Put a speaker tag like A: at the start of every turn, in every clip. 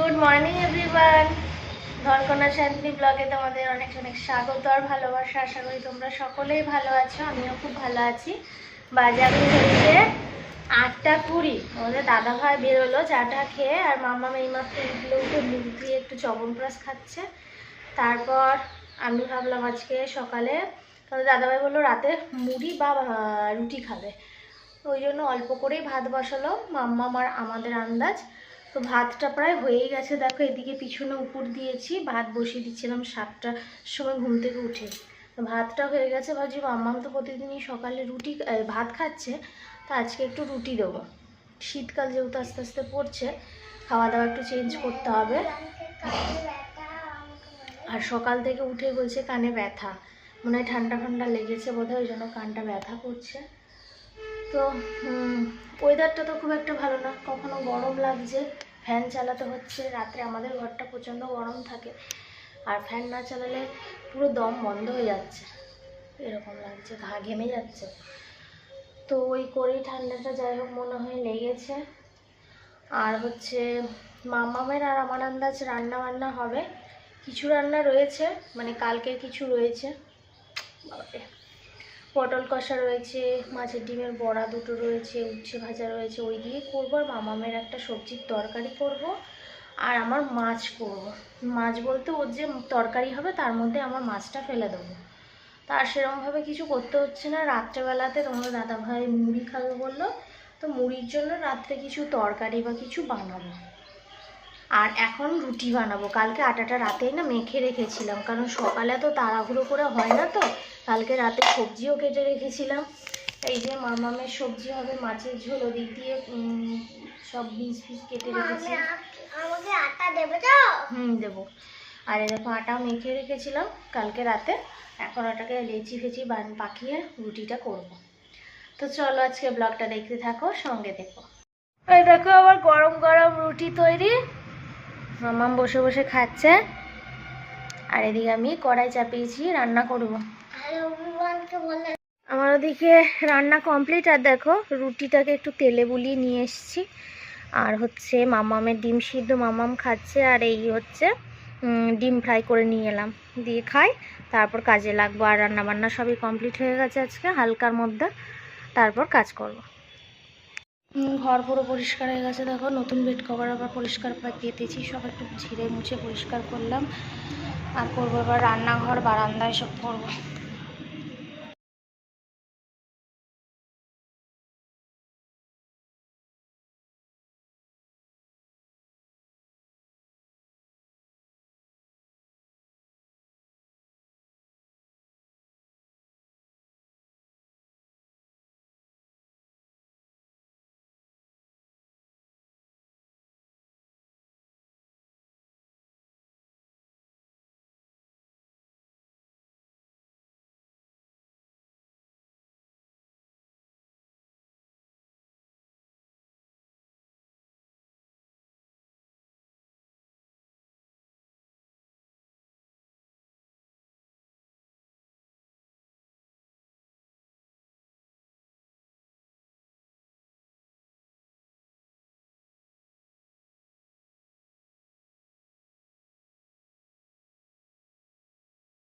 A: Good morning everyone ধনকন্যা শান্তি ব্লগে তোমাদের অনেক অনেক স্বাগত আর ভালোবাসা। আশা করি তোমরা সকলেই ভালো আছো, আমিও খুব ভালো আছি। বাজারে হয়েছে আটটা কুড়ি। আমাদের দাদা ভাই বেরোলো, চাটা খেয়ে, আর মামা মেয়েমাত্র উঠল, উঠে মুখ দিয়ে একটু চবনপ্রাশ খাচ্ছে। তারপর আমি ভাবলাম আজকে সকালে তাহলে দাদাভাই বলল রাতে মুড়ি বা রুটি খাবে। ওই জন্য অল্প করেই ভাত বসালো মাম্মা আমার আমাদের আন্দাজ। তো ভাতটা প্রায় হয়েই গেছে। দেখো এদিকে পিছনে উপর দিয়েছি, ভাত বসিয়ে দিচ্ছিলাম সাতটার সময় ঘুম থেকে উঠে। তো ভাতটা হয়ে গেছে, ভাবছি মাম্মাম তো প্রতিদিনই সকালে রুটি ভাত খাচ্ছে, তো আজকে একটু রুটি দেবো। শীতকাল যেহেতু আস্তে আস্তে পড়ছে খাওয়া দাওয়া একটু চেঞ্জ করতে হবে। আর সকাল থেকে উঠে বলছে কানে ব্যথা। মনে হয় ঠান্ডা ঠান্ডা লেগেছে বোধহয়, ওই জন্য কানটা ব্যথা করছে। তো ওয়েদারটা তো খুব একটা ভালো না। কখনো গরম লাগছে ফ্যান চালাতে হচ্ছে, রাত্রে আমাদের ঘরটা প্রচণ্ড গরম থাকে। আর ফ্যান না চালালে পুরো দম বন্ধ হয়ে যাচ্ছে। এরকম লাগছে, ঘা ঘেমে যাচ্ছে। তো ওই করেই ঠান্ডাটা যাই হোক, মনে হয় লেগেছে। আর হচ্ছে, মামামের আর আমার আন্দাজ রান্না বান্না হবে। কিছু রান্না রয়েছে মানে কালকের কিছু রয়েছে। বাবারে। পটল কষা রয়েছে, মাছের ডিমের বড়া দুটো রয়েছে, উচ্ছে ভাজা রয়েছে, ওই দিয়ে করব আর মামামের একটা সবজির তরকারি করব আর আমার মাছ করব। মাছ বলতে ওর যে তরকারি হবে তার মধ্যে আমার মাছটা ফেলে দেবো। তার সেরকমভাবে কিছু করতে হচ্ছে না। রাত্রেবেলাতে তোমাদের দাদাভাই মুড়ি খাবে বলল, তো মুড়ির জন্য রাত্রে কিছু তরকারি বা কিছু বানাবো। আর এখন রুটি বানাবো। কালকে আটাটা রাতেই না মেখে রেখেছিলাম কারণ সকালে তো তাড়াহুড়ো করে হয় না তো। কালকে রাতে সবজিও কেটে রেখেছিলাম। এই যে মামামের সবজি হবে মাছের ঝোল ওদিক দিয়ে সব পিস পিস কেটে রেখেছি।
B: আমাকে আটা দেবে তো?
A: হুম দেবো। আর এই দেখো আটা মেখে রেখেছিলাম। কালকে রাতে এখন ওটাকে লেচি ফেচি বান পাকিয়ে রুটিটা করব। তো চলো আজকে ব্লগটা দেখতে থাকো সঙ্গে দেখো এই দেখো আবার গরম গরম রুটি তৈরি। মামাম বসে বসে খাচ্ছে। আর এদিকে আমি কড়াই চাপিয়েছি রান্না করব। আমার ওদিকে রান্না কমপ্লিট আর দেখো রুটিটাকে একটু তেলে বুলিয়ে নিয়ে এসেছি। আর হচ্ছে মামামের ডিম সিদ্ধ মামাম খাচ্ছে আর এই হচ্ছে ডিম ফ্রাই করে নিয়ে এলাম। দিয়ে খাই তারপর কাজে লাগবো আর রান্নাবান্না সবই কমপ্লিট হয়ে গেছে আজকে হালকার মধ্যে তারপর কাজ করব। ঘর পুরো পরিষ্কার হয়ে গেছে, দেখো, নতুন বেড কভার আবার পরিষ্কার করে পেতেছি সব একটু ঝিরে মুছে পরিষ্কার করলাম। আর করব এবার রান্নাঘর বারান্দা এসব করব।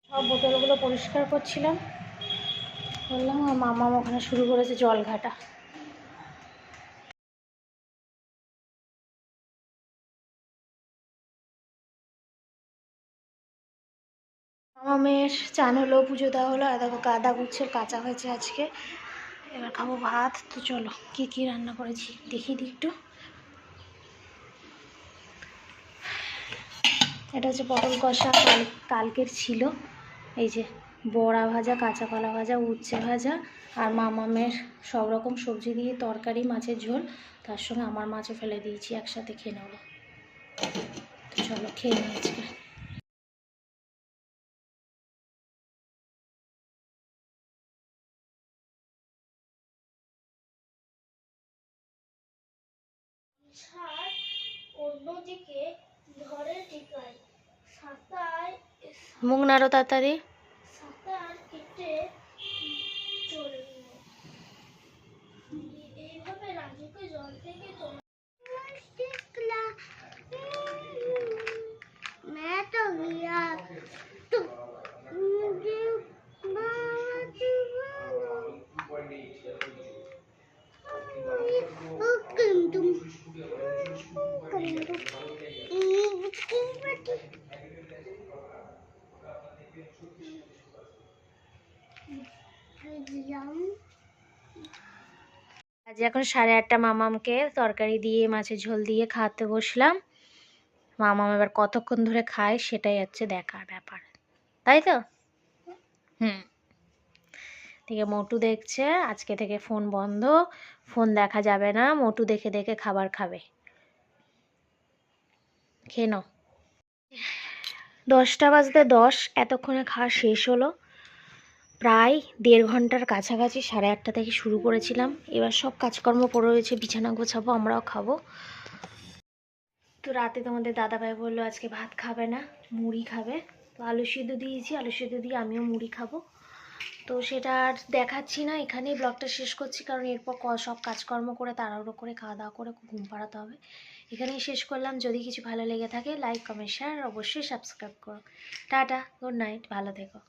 A: সব বোতলগুলো পরিষ্কার করছিলাম। বললাম, আমার মামা ওখানে শুরু করেছে জল ঘাটা। মামামের চান হলো, পুজো দেওয়া হলো, আর দেখো গাদা গুচ্ছের কাঁচা হয়েছে আজকে। এবার খাব ভাত, তো চলো, কি কি রান্না করেছি দেখি দি একটু। এটা হচ্ছে পটল কষা কাল কালকের ছিল। এই যে বড়া ভাজা, কাঁচা কলা ভাজা, উচ্ছে ভাজা আর মামামের সব রকম সবজি দিয়ে তরকারি, মাছের ঝোল। তার সঙ্গে আমার মাছও ফেলে দিয়েছি, একসাথে খেয়ে নেব। তো চলো, খেয়ে নিই আজকে।
B: অন্যদিকে ধরে
A: মুখ নাড়ো তাড়াতাড়ি
B: সাঁতার কেটে চলে গেল এইভাবে রাজুকে জল থেকে তোলা দিলাম
A: আজ এখন সাড়ে আটটা মামামকে তরকারি দিয়ে, মাছের ঝোল দিয়ে খাওয়াতে বসলাম। মামাম এবার কতক্ষণ ধরে খায় সেটাই হচ্ছে দেখার ব্যাপার। তাই তো? হুম। থেকে মোটু দেখছে, আজকে থেকে ফোন বন্ধ। ফোন দেখা যাবে না, মোটু দেখে দেখে খাবার খাবে। খেয়ে নাও। দশটা বাজতে দশ, এতক্ষণে খাওয়া শেষ হলো। প্রায় দেড় ঘণ্টার কাছাকাছি সাড়ে আটটা থেকে শুরু করেছিলাম। এবার সব কাজকর্ম পড়ে রয়েছে, বিছানা গোছাবো, আমরাও খাব। তো রাতে তোমাদের দাদাভাই বলল, আজকে ভাত খাবে না, মুড়ি খাবে। তো আলু সিদ্ধ দিয়েছি, আলু সিদ্ধ দিয়ে আমিও মুড়ি খাব। তো সেটা আর দেখাচ্ছি না, এখানেই ব্লগটা শেষ করছি, কারণ এরপর সব কাজকর্ম করে তাড়াহুড়ো করে খাওয়া দাওয়া করে ঘুম পাড়াতে হবে। এখানেই শেষ করলাম। যদি কিছু ভালো লেগে থাকে লাইক কমেন্ট শেয়ার অবশ্যই সাবস্ক্রাইব করো। টাটা গুড নাইট ভালো থেকো।